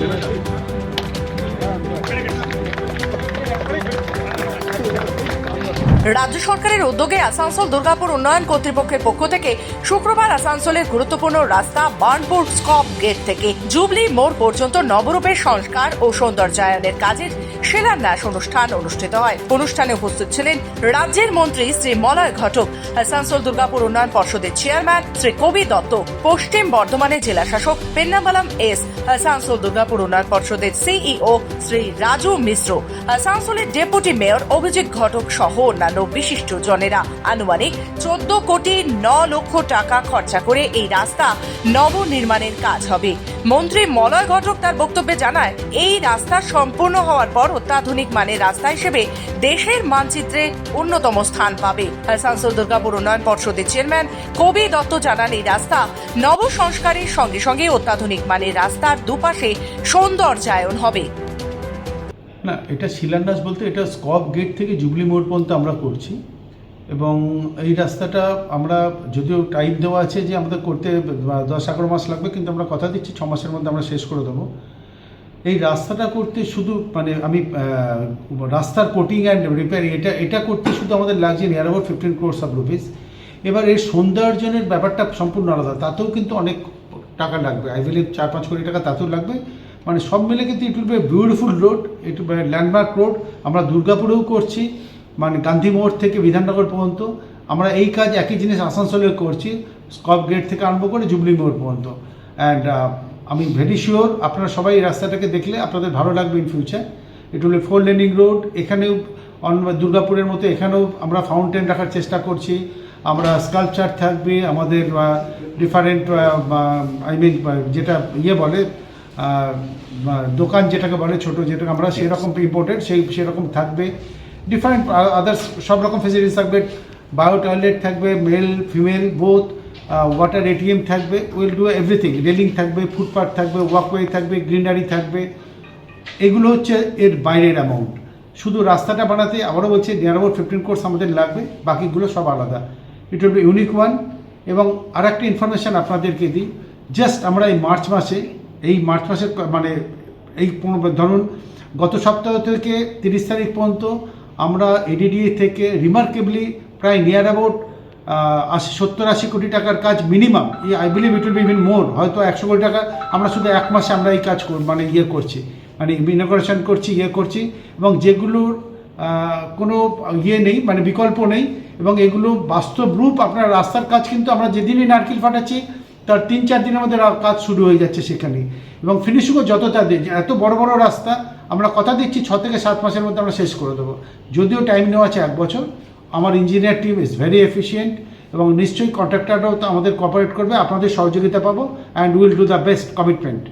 Thank you. রাজ্য সরকারের উদ্যোগে আসানসোল, দুর্গাপুর উন্নয়ন কর্তৃপক্ষের পক্ষ থেকে শুক্রবার আসানসোলের গুরুত্বপূর্ণ রাস্তা বার্নপুর স্কপ গেট থেকে জুবলি মোড় পর্যন্ত নবরূপের সংস্কার ও সৌন্দর্যায়নের কাজের শিলান্যাস অনুষ্ঠান অনুষ্ঠিত হয়। অনুষ্ঠানে উপস্থিত ছিলেন রাজ্যের মন্ত্রী শ্রী মলয় ঘটক, আসানসোল, দুর্গাপুর উন্নয়ন পর্ষদের চেয়ারম্যান শ্রী কবি দত্ত, পশ্চিম বর্ধমানের জেলা শাসক পেন্নাবালাম এস, আসানসোল, দুর্গাপুর উন্নয়ন পর্ষদের সিইও শ্রী রাজু মিশ্র, আসানসোলের ডেপুটি মেয়র অভিজিৎ ঘটক সহ অন্যান্য বিশিষ্ট জনেরা। আনুমানিক চোদ্দ কোটি ন লক্ষ টাকা খরচা করে এই রাস্তা নবনির্মাণের কাজ হবে। মন্ত্রী মলয় ঘটক তার বক্তব্যে জানায়, এই রাস্তা সম্পূর্ণ হওয়ার পর অত্যাধুনিক মানের রাস্তা হিসেবে দেশের মানচিত্রে অন্যতম স্থান পাবে। আসানসোল দুর্গাপুর উন্নয়ন পর্ষদের চেয়ারম্যান কবি দত্ত জানান, এই রাস্তা নব সংস্কারের সঙ্গে সঙ্গে অত্যাধুনিক মানের রাস্তার দুপাশে সৌন্দর্যায়ন হবে। না, এটা শিলান্যাস বলতে এটা স্কপ গেট থেকে জুবলি মোড় পর্যন্ত আমরা করছি। এবং এই রাস্তাটা আমরা যদিও টাইম দেওয়া আছে যে আমাদের করতে দশ এগারো মাস লাগবে, কিন্তু আমরা কথা দিচ্ছি, ছ মাসের মধ্যে আমরা শেষ করে দেবো। এই রাস্তাটা করতে শুধু মানে আমি রাস্তার কোটিং অ্যান্ড রিপেয়ারিং এটা এটা করতে শুধু আমাদের লাগছে near about fifteen crores of rupees এবার এর সৌন্দর্যনের ব্যাপারটা সম্পূর্ণ আলাদা, তাতেও কিন্তু অনেক টাকা লাগবে। আই বিলিভ চার পাঁচ কোটি টাকা তাতেও লাগবে। মানে সব মিলে কিন্তু it will be beautiful road it landmark road আমরা দুর্গাপুরেও করছি মানে গান্ধী মোড় থেকে বিধাননগর পর্যন্ত। আমরা এই কাজ একই জিনিস আসানসোলে করছি, স্কপ গেট থেকে আরম্ভ করে জুবলি মোড় পর্যন্ত। অ্যান্ড আমি ভেরি শিওর আপনারা সবাই এই রাস্তাটাকে দেখলে আপনাদের ভালো লাগবে in future it will four laning road এখানেও দুর্গাপুরের মতো এখানেও আমরা ফাউন্টেন রাখার চেষ্টা করছি। আমরা স্কাল্পচার থাকবে, আমাদের ডিফারেন্ট আই মিন যেটা ইয়ে বলে দোকান যেটাকে বলে ছোট যেটাকে আমরা সেরকম ইম্পোর্টেড সেই সেরকম থাকবে। ডিফারেন্ট আদার্স সব রকম ফেসিলিটিস থাকবে। বায়ো টয়লেট থাকবে male female both water ATM থাকবে উইল ডু এভরিথিং রেলিং থাকবে ফুটপাথ থাকবে ওয়াকওয়ে থাকবে গ্রিনারি থাকবে। এগুলো হচ্ছে এর বাইরের অ্যামাউন্ট শুধু রাস্তাটা বানাতে আবারও বলছি নিয়ার অ্যাবাউট ফিফটিন কোর্স আমাদের লাগবে বাকিগুলো সব আলাদা। It will be unique one এবং আর একটা ইনফরমেশান আপনাদেরকে দিই জাস্ট আমরা এই মার্চ মাসে এই মার্চ মাসের মানে এই ধরুন গত সপ্তাহ থেকে তিরিশ তারিখ পর্যন্ত আমরা এডিডিএ থেকে রিমার্কেবলি প্রায় নিয়ার অ্যাবাউট আশি, সত্তর, আশি কোটি টাকার কাজ minimum I believe it will be even more হয়তো একশো কোটি টাকা আমরা শুধু এক মাসে আমরা এই কাজ মানে ইয়ে করছি মানে ইনগ্রেশন করছি ইয়ে করছি, এবং যেগুলোর কোনো ইয়ে নেই মানে বিকল্প নেই, এবং এগুলো বাস্তব রূপ আপনার রাস্তার কাজ কিন্তু আমরা যেদিনই নারকেল ফাটাচ্ছি তার তিন, চার দিনের মধ্যে কাজ শুরু হয়ে যাচ্ছে সেখানে। এবং ফিনিশিংও যত তাদের এত বড় বড় রাস্তা, আমরা কথা দিচ্ছি ছ থেকে সাত মাসের মধ্যে আমরা শেষ করে দেবো। যদিও টাইম নেওয়া আছে এক বছর, আমার engineer team is very efficient এবং নিশ্চয়ই কন্ট্রাক্টাররাও আমাদের কোঅপারেট করবে, আপনাদের সহযোগিতা পাবো and will do the best commitment